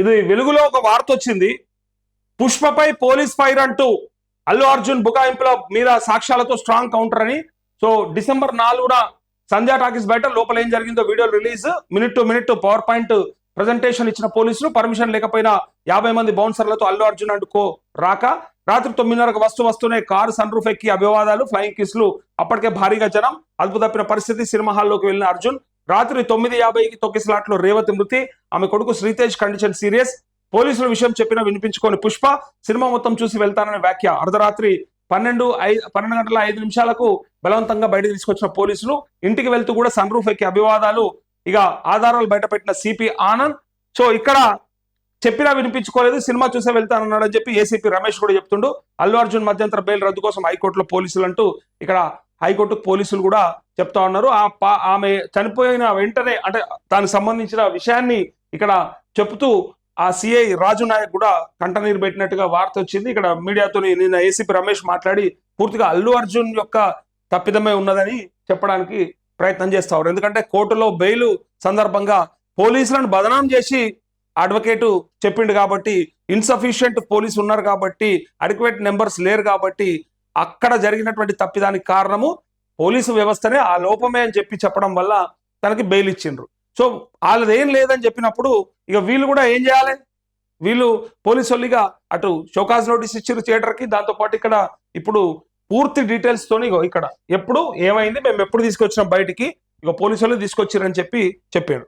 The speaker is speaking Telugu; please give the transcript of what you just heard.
ఇది వెలుగులో ఒక వార్త వచ్చింది. పుష్పపై పోలీస్ ఫైర్ అంటూ అల్లు అర్జున్ బుకాయింపుల మీద సాక్ష్యాలతో స్ట్రాంగ్ కౌంటర్ అని. సో డిసెంబర్ నాలుగున సంధ్యా టాకీస్ బయట లోపల ఏం జరిగిందో video release. Minute to minute power point presentation ఇచ్చిన పోలీసులు పర్మిషన్ లేకపోయినా యాభై మంది బౌన్సర్లతో అల్లు అర్జున్ అంటుకో రాక. రాత్రి తొమ్మిదిన్నరకు వస్తూ వస్తూనే కారు సన్ రూఫ్ ఎక్కి అభివాదాలు ఫ్లయింగ్ కిస్లు అప్పటికే భారీగా జనం అదుపు తప్పిన పరిస్థితి సినిమా హాల్లోకి వెళ్ళిన అర్జున్ రాత్రి తొమ్మిది యాభైకి తొక్కిసలాట్లో రేవతి మృతి ఆమె కొడుకు శ్రీతేజ్ కండిషన్ సీరియస్. పోలీసుల విషయం చెప్పినా వినిపించుకొని పుష్ప. సినిమా మొత్తం చూసి వెళ్తానని వ్యాఖ్య. అర్ధరాత్రి పన్నెండు ఐదు పన్నెండు గంటల ఐదు నిమిషాలకు బలవంతంగా బయట తీసుకొచ్చిన పోలీసులు. ఇంటికి వెళ్తూ కూడా సన్ రూఫ్ ఎక్కి అభివాదాలు ఇక ఆధారాలు బయటపెట్టిన సిపి ఆనంద్. సో ఇక్కడ చెప్పినా వినిపించుకోలేదు సినిమా చూసే వెళ్తానన్నాడు అని చెప్పి ఏసీపీ రమేష్ కూడా చెప్తుండు. అల్లు అర్జున్ మధ్యంతర బెయిల్ రద్దు కోసం హైకోర్టులో పోలీసులు అంటూ ఇక్కడ హైకోర్టు పోలీసులు కూడా చెప్తా ఉన్నారు. ఆ పా- ఆమె చనిపోయిన వెంటనే అంటే దానికి సంబంధించిన విషయాన్ని ఇక్కడ చెప్తూ ఆ సిఐ రాజు నాయక్ కూడా కంటనీరు పెట్టినట్టుగా వార్త వచ్చింది. ఇక్కడ మీడియాతో నిన్న ఏసీపీ రమేష్ మాట్లాడి పూర్తిగా అల్లు అర్జున్ యొక్క తప్పిదమే ఉన్నదని చెప్పడానికి ప్రయత్నం చేస్తారు ఎందుకంటే కోర్టులో బెయిల్ సందర్భంగా పోలీసులను బదనాం చేసి అడ్వకేటు చెప్పిండు కాబట్టి ఇన్సఫిషియంట్ పోలీసు ఉన్నారు కాబట్టి అడిక్వేట్ నెంబర్స్ లేరు కాబట్టి అక్కడ జరిగినటువంటి తప్పిదానికి కారణము పోలీసు వ్యవస్థనే ఆ లోపమే అని చెప్పి చెప్పడం వల్ల తనకి బెయిల్ ఇచ్చిండ్రు. సో వాళ్ళదేం లేదని చెప్పినప్పుడు ఇక వీళ్ళు కూడా ఏం చేయాలి? వీళ్ళు పోలీసు వాళ్ళిగా అటు షోకాజ్ నోటీస్ ఇచ్చారు థియేటర్కి దాంతో పాటు ఇక్కడ ఇప్పుడు పూర్తి డీటెయిల్స్ తోని ఇగో ఇక్కడ ఎప్పుడు ఏమైంది మేము ఎప్పుడు తీసుకొచ్చినాం బయటికి ఇక పోలీసు వాళ్ళు తీసుకొచ్చారని చెప్పి చెప్పారు